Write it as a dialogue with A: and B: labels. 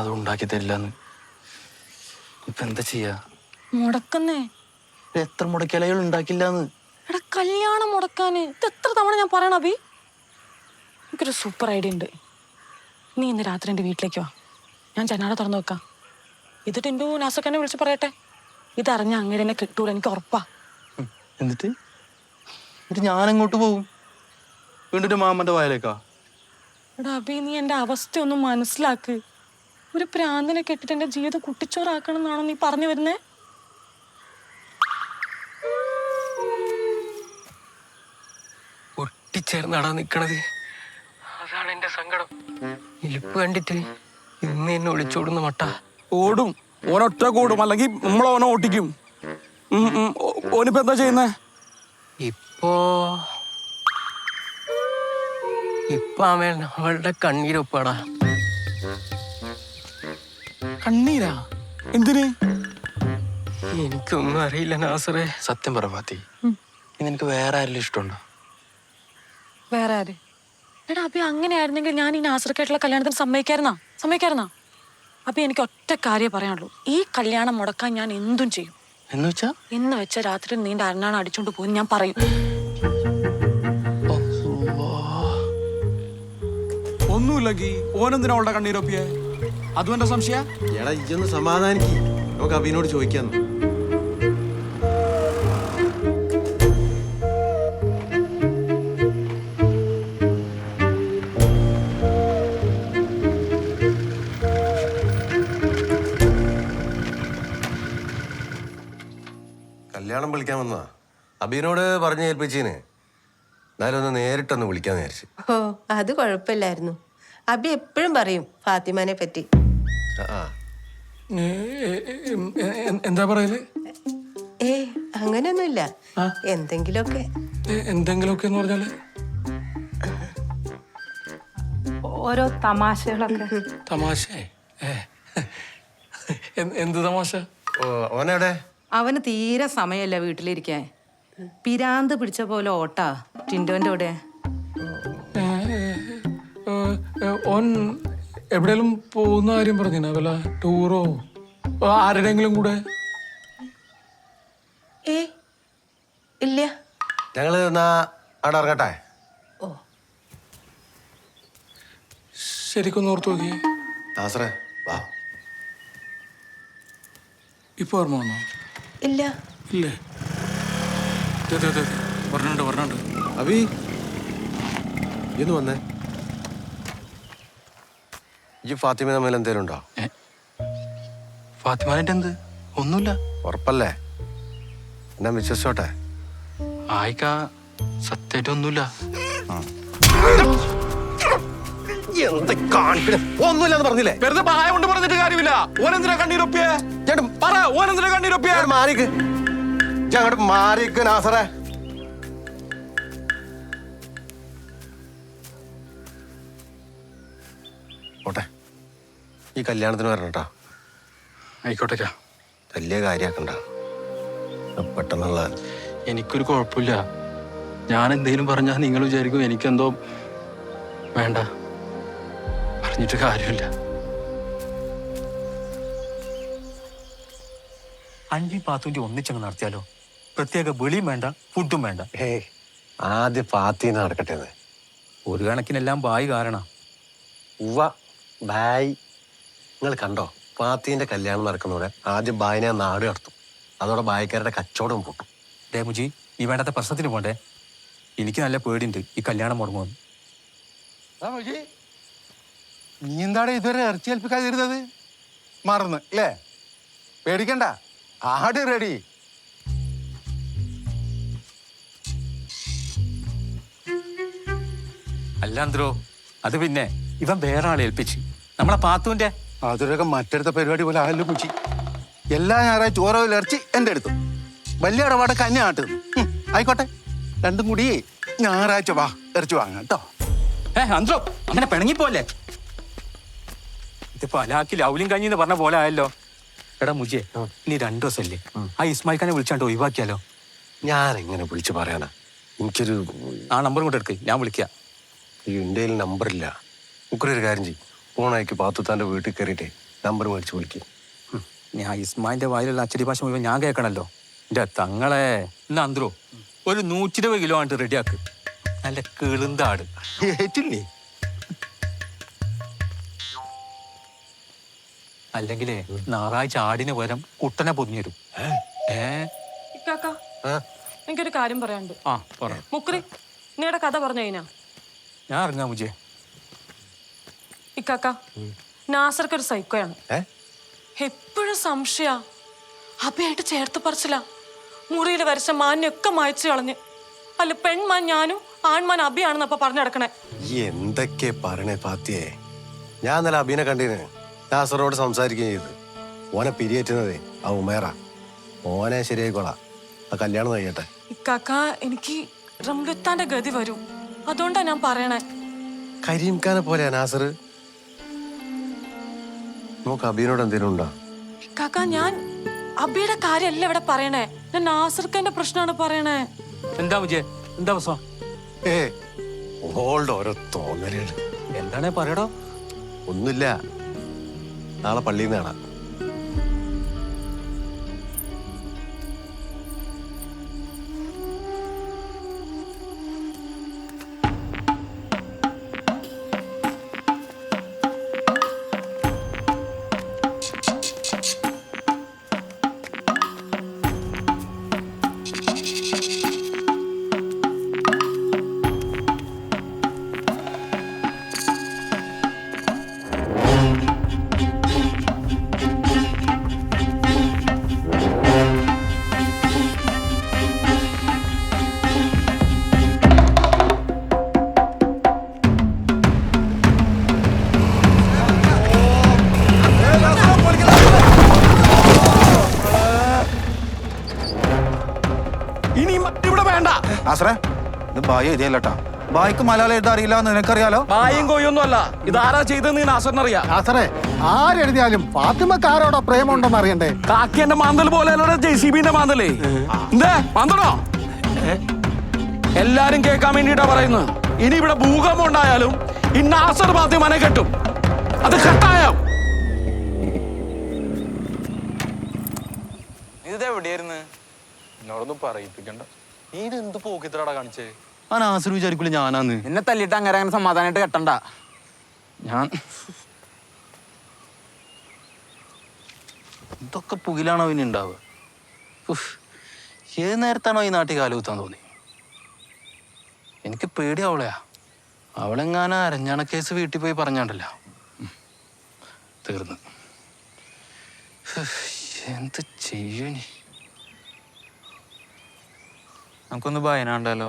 A: അത് ഉണ്ടാക്കി തരില്ലെന്ന്. ഇപ്പൊ എന്താ ചെയ്യാ?
B: മുടക്കുന്നേ.
A: എത്ര മുടക്കിയാലും അയാൾ ഉണ്ടാക്കില്ലാന്ന്.
B: എടാ കല്യാണം മുടക്കാന്. ഇത് എത്ര തവണ ഞാൻ പറയണ അഭി? എനിക്കൊരു സൂപ്പർ ഐഡിയ ഉണ്ട്. നീ ഇന്ന് രാത്രി എന്റെ വീട്ടിലേക്ക് വാ. ഞാൻ ജനാട തുറന്നു വെക്കാം. ഇത് ടിൻഡു നാസക്കനെ വിളിച്ച് പറയട്ടെ. ഇതറിഞ്ഞ അങ്ങനെ എന്നെ കിട്ടൂല എനിക്ക് ഉറപ്പാ.
A: എന്നിട്ട്? എന്നിട്ട് ഞാൻ എങ്ങോട്ട് പോകും? വീണ്ടും മാമന്റെ വായലേക്കാ?
B: എടാ അഭി നീ എന്റെ അവസ്ഥ ഒന്ന് മനസ്സിലാക്ക്. ഒരു പ്രാന്തിനെ കെട്ടിട്ട് എന്റെ ജീവിതം കുട്ടിച്ചോറാക്കണം എന്നാണോ നീ പറഞ്ഞു വരുന്നേ?
C: ഒട്ടിച്ചേർന്നാടാ നിക്കണത്. അതാണ് എന്റെ സങ്കടം. ഇലിപ്പ് കണ്ടിട്ട് ഇന്ന് എന്നെ ഒളിച്ചോടുന്ന മട്ട.
D: ഓടും. ഓനൊറ്റ കൂടും. അല്ലെങ്കിൽ നമ്മൾ ഓനെ ഓട്ടിക്കും. ഓനിപ്പോ എന്താ ചെയ്യുന്നേ?
C: ഇപ്പോ ഇപ്പൊ അവൻ അവളുടെ കണ്ണീരൊപ്പാടാ.
D: കണ്ണീരാ? എന്തിന്?
C: എനിക്കൊന്നും അറിയില്ല നാസറേ.
A: സത്യം പറ ഫാത്തി. നിനക്ക് വേറെ ആരെങ്കിലും ഇഷ്ടമുണ്ടോ?
B: വേറെ ആര്? എടാ അഭി അങ്ങനെയായിരുന്നെങ്കിൽ ഞാൻ ഈ നാസർക്കായിട്ടുള്ള കല്യാണത്തിന് സമ്മതിക്കായിരുന്നാ? സമ്മതിക്കായിരുന്നാ? അപ്പൊ എനിക്ക് ഒറ്റ കാര്യം പറയാനുള്ളൂ. ഈ കല്യാണം മുടക്കാൻ ഞാൻ എന്തും ചെയ്യും.
A: എന്ന് വെച്ചാ?
B: ഇന്ന് വെച്ച രാത്രി നീണ്ട അരണാണ് അടിച്ചോണ്ട് പോകും ഞാൻ പറയും.
D: ഒന്നുമില്ലെങ്കിൽ ഓനെന്തിനാ അവളുടെ കണ്ണീരൊപ്പിയെ? അതും എന്റെ സംശയ?
E: എടാ ഇജൊന്ന് സമാധാനിക്ക്. നമുക്ക് അഭിനോട് ചോദിക്കാന്ന് കല്യാണം വിളിക്കാൻ വന്നതാ. അബീനോട് പറഞ്ഞു ഏൽപ്പിച്ചീന്. എന്നാലും ഒന്ന് നേരിട്ടൊന്ന് വിളിക്കാന്ന് വിചാരിച്ചു.
F: ഓ അത് കുഴപ്പമില്ലായിരുന്നു. അബി എപ്പോഴും പറയും ഫാത്തിമാനെ പറ്റി.
D: എന്താ പറയൽ?
F: ഏ അങ്ങനെയൊന്നുമില്ല. എന്തെങ്കിലുമൊക്കെ.
D: എന്തെങ്കിലുമൊക്കെ എന്ന് പറഞ്ഞാൽ?
G: ഓരോ തമാശകളൊക്കെ.
D: തമാശ? എന്ത് തമാശ?
E: ഓനെവിടെ
G: അവന് തീരെ സമയമല്ല വീട്ടിലിരിക്കാൻ. പിരാന്ത് പിടിച്ച പോലെ ഓട്ടാ ടിൻഡോന്റെ കൂടെ.
D: ഓൻ എവിടെയെങ്കിലും പോകുന്ന കാര്യം പറഞ്ഞിനാ? വല്ല ടൂറോ ആരുടെങ്കിലും കൂടെ?
F: ഏ ഇല്ല.
E: എന്നാ അവിടെ ഇറങ്ങട്ടെ?
D: ശരിക്കൊന്ന് ഓർത്ത് നോക്കിയേ.
E: വാ.
D: ഇപ്പൊ ഓർമ്മ വന്നോ?
F: ഇല്ല.
D: ഇല്ലേ? ദേ, ദേ, ദേ, ദേ. പറഞ്ഞുണ്ട് പറഞ്ഞുണ്ട്
E: അബി എന്ന് വന്നേ. ഈ ഫാത്തിമ തമ്മിൽ എന്തേലും ഉണ്ടോ?
A: ഫാത്തിമാനായിട്ട് എന്ത് ഒന്നുമില്ല.
E: ഉറപ്പല്ലേ? എന്നാ വിശ്വസിച്ചോട്ടെ.
A: ആയിക്ക സത്യമായിട്ട് ഒന്നുമില്ല.
E: എന്ത് ഒന്നുമില്ലെന്ന് പറഞ്ഞില്ലേ?
D: വെറുതെ പായ കൊണ്ട് പറഞ്ഞിട്ട് കാര്യമില്ല. ഓനെന്തിനാ കണ്ണീരൊപ്പിയെ?
E: ചേട്ടൻ
D: പറ ഓനെന്തിനാ കണ്ണീരൊപ്പിയെ?
E: അങ്ങോട്ട് മാറിക്ക്. ഇജ്ജ് അങ്ങോട്ട് മാറിക്ക് നാസറേ. ഈ കല്യാണത്തിന് വരണട്ടാ.
A: ആയിക്കോട്ടെ
E: വലിയ കാര്യാക്കണ്ട. പെട്ടെന്നുള്ള
A: എനിക്കൊരു കുഴപ്പമില്ല. ഞാൻ എന്തെങ്കിലും പറഞ്ഞാൽ നിങ്ങൾ വിചാരിക്കും എനിക്കെന്തോ വേണ്ട. പറഞ്ഞിട്ട് കാര്യമില്ല.
H: അഞ്ചി പാത്തുവിന്റെ ഒന്നിച്ചങ്ങ് നടത്തിയാലോ? പ്രത്യേക വെളിയും വേണ്ട ഫുഡും വേണ്ട.
E: ഹേ ആദ്യ പാത്തി നടക്കട്ടെ
H: ഒരു കണക്കിനെല്ലാം ബായി കാരണം.
E: ഉവ ബായ്. നിങ്ങൾ കണ്ടോ? പാത്തിന്റെ കല്യാണം നടക്കുന്നവിടെ ആദ്യം ബായിനെ നാട് കടത്തും. അതോടെ ബായിക്കാരുടെ കച്ചവടം പൊട്ടും.
H: രേമുജി ഈ വേണ്ടാത്ത പ്രശ്നത്തിന് പോണ്ടേ? എനിക്ക് നല്ല പേടിയുണ്ട് ഈ കല്യാണം മുടങ്ങുമെന്ന്
I: നീ എന്താണ് ഇതുവരെ ഇറച്ചി ഏൽപ്പിക്കാതിരുന്നത് മറന്ന് അല്ലേ? പേടിക്കണ്ട ആട് റെഡി.
H: അല്ലാന്ത്രോ അത് പിന്നെ ഇവൻ വേറെ ആളെ ഏൽപ്പിച്ച്. നമ്മളെ പാത്തുവിന്റെ
I: അതൊരൊക്കെ മറ്റടുത്ത പരിപാടി പോലെ ആയല്ലോ കുച്ചി എല്ലാ ഞായറാഴ്ച ഓരോ ഇറച്ചി എന്റെ അടുത്തു. വലിയ ഇടപാട് കന്യ നാട്ട് ആയിക്കോട്ടെ. രണ്ടും കൂടി ഞായറാഴ്ച വാ ഇറച്ചി വാങ്ങാം കേട്ടോ.
H: ഏ അന്ത്രോ അങ്ങനെ പിണങ്ങിപ്പോലെ ഇതിപ്പോ അലാക്കി ലൗലിയും കഞ്ഞി എന്ന് പറഞ്ഞ പോലെ ആയല്ലോ. എടാ മുജിയെ നീ രണ്ടു ദിവസമല്ലേ? ആ. ഇസ്മായിൽ ഖാനെ വിളിച്ചാണ്ട് ഒഴിവാക്കിയാലോ?
E: ഞാൻ എങ്ങനെ വിളിച്ചു പറയാനാ? എനിക്കൊരു
H: ആ നമ്പർ കൊണ്ട് എടുക്ക് ഞാൻ വിളിക്കാം.
E: ഈ ഇന്ത്യയിൽ നമ്പറില്ല. മുക്കൊരു കാര്യം ചെയ്യും. ഫോണയക്ക് പാത്തുത്താന്റെ വീട്ടിൽ കയറിയിട്ടേ നമ്പർ മേടിച്ച് വിളിക്കും.
H: ഞാൻ ഇസ്മായിന്റെ വായിലുള്ള അച്ചടി ഭാഷ മുഴുവൻ ഞാൻ കേൾക്കണല്ലോ. എന്റെ തങ്ങളെ എന്നാ അന്ത്രോ ഒരു നൂറ്റി ഇരുപത് കിലോ ആണ്ട് റെഡിയാക്ക്. നല്ല കിളുന്താട്.
I: ഏറ്റില്ലേ
H: അല്ലെങ്കിലേ ഞായറാഴ്ച ആടിന് പകരം കുട്ടനെ പൊതിഞ്ഞു ഏ?
B: ഇക്കാക്ക എനിക്കൊരു കാര്യം പറയാനുണ്ട്.
H: ആ പറ.
B: മുക്രി നിങ്ങളുടെ കഥ പറഞ്ഞു കഴിഞ്ഞാ?
H: ഞാൻ ഇറങ്ങാം മുജേ.
B: ഇക്കാക്ക നാസർക്ക് ഒരു സൈക്കോയാണ് എപ്പോഴും സംശയ. അഭയായിട്ട് ചേർത്ത് പറിച്ചില്ല മുറിയിൽ വരച്ച മാനൊക്കെ മായച്ചു കളഞ്ഞ്. അല്ല പെൺമാൻ ഞാനും ആൺമാൻ അഭിയാണെന്ന് അപ്പൊ പറഞ്ഞു നടക്കണേ.
E: എന്തൊക്കെ പറയണേ ഫാത്തിയെ ഞാൻ ഇന്നലെ അബീനെ കണ്ടിന്. നാസറോട് സംസാരിക്കുകയും ചെയ്തു. ഓനെ പിരിയേറ്റുന്നതേ ആ ഉമേറ. ഓനെ ശരിയായിക്കോളാ. ആ കല്യാണം കഴിയട്ടെ.
B: ഇക്കാക്ക എനിക്ക് റംലുത്താന്റെ ഗതി വരും. അതുകൊണ്ടാ ഞാൻ പറയണേ.
E: കരീംഖാനെ പോലെയാ നാസർ നമുക്ക് അബീനോട് എന്തെങ്കിലും ഉണ്ടോ?
B: കാക്ക ഞാൻ അബിയുടെ കാര്യമല്ല ഇവിടെ പറയണേ. ഞാൻ നാസർക്കന്റെ പ്രശ്നമാണ് പറയണേ.
H: എന്താ മുജേ എന്താ പ്രശ്നം?
E: ഏ ഓളുടെ ഓരോ തോന്നലുകൾ
H: എന്താണേ പറയടോ?
E: ഒന്നുമില്ല. നാളെ പള്ളിയിൽ നിന്ന് കാണാം.
D: ഇവിടെ വേണ്ട.
A: ആശ്രേ ഇത് ബായി എഴുതിയല്ലട്ടാ. ബായിക്ക് മലയാളം എഴുതാൻ അറിയില്ല എന്ന് നിനക്കറിയാലോ
D: ബായും കോയൊന്നും അല്ല ഇതാരാ ചെയ്തെന്ന് നാസറിനറിയാം.
J: നാസറേ ആരെഴുതിയാലും ഫാത്തിമക്ക് ആരോടോ പ്രേമുണ്ടെന്ന് അറിയണ്ടേ?
D: കാക്കിന്റെ മാന്തൽ പോലെ ജെ സി ബിന്റെ മാന്തലേ. എന്തേ? മാന്തണോ എല്ലാരും കേൾക്കാൻ വേണ്ടിട്ടാ പറയുന്നത്. ഇനി ഇവിടെ ഭൂകമ്പം ഉണ്ടായാലും ഈ നാസർ ഫാത്തിമനെ കെട്ടും. അത് കെട്ടായോ.
H: ഇതെവിടെയായിരുന്നു? എന്നോടൊന്നും പറയിപ്പിക്കണ്ട. നീ ഇത് എന്ത് കാണിച്ചേ?
A: ആ നാസർ വിചാരിക്കൂല ഞാനാന്ന്.
H: എന്നെ തല്ലിട്ട് അങ്ങനെ അങ്ങനെ സമാധാനമായിട്ട് കെട്ടണ്ട.
A: ഞാൻ ഇതൊക്കെ പുകിലാണോ ഇനി ഉണ്ടാവുക. ഏത് നേരത്താണോ ഈ നാട്ടിൽ കാലുകുത്താൻ തോന്നി? എനിക്ക് പേടി അവളെയാ. അവളെങ്ങാനും അരഞ്ഞാണ കേസ് വീട്ടിൽ പോയി പറഞ്ഞാണ്ടല്ല. തീർന്നു. എന്ത് ചെയ്യൂനി
H: നമുക്കൊന്ന് ഭയനാണ്ടല്ലോ.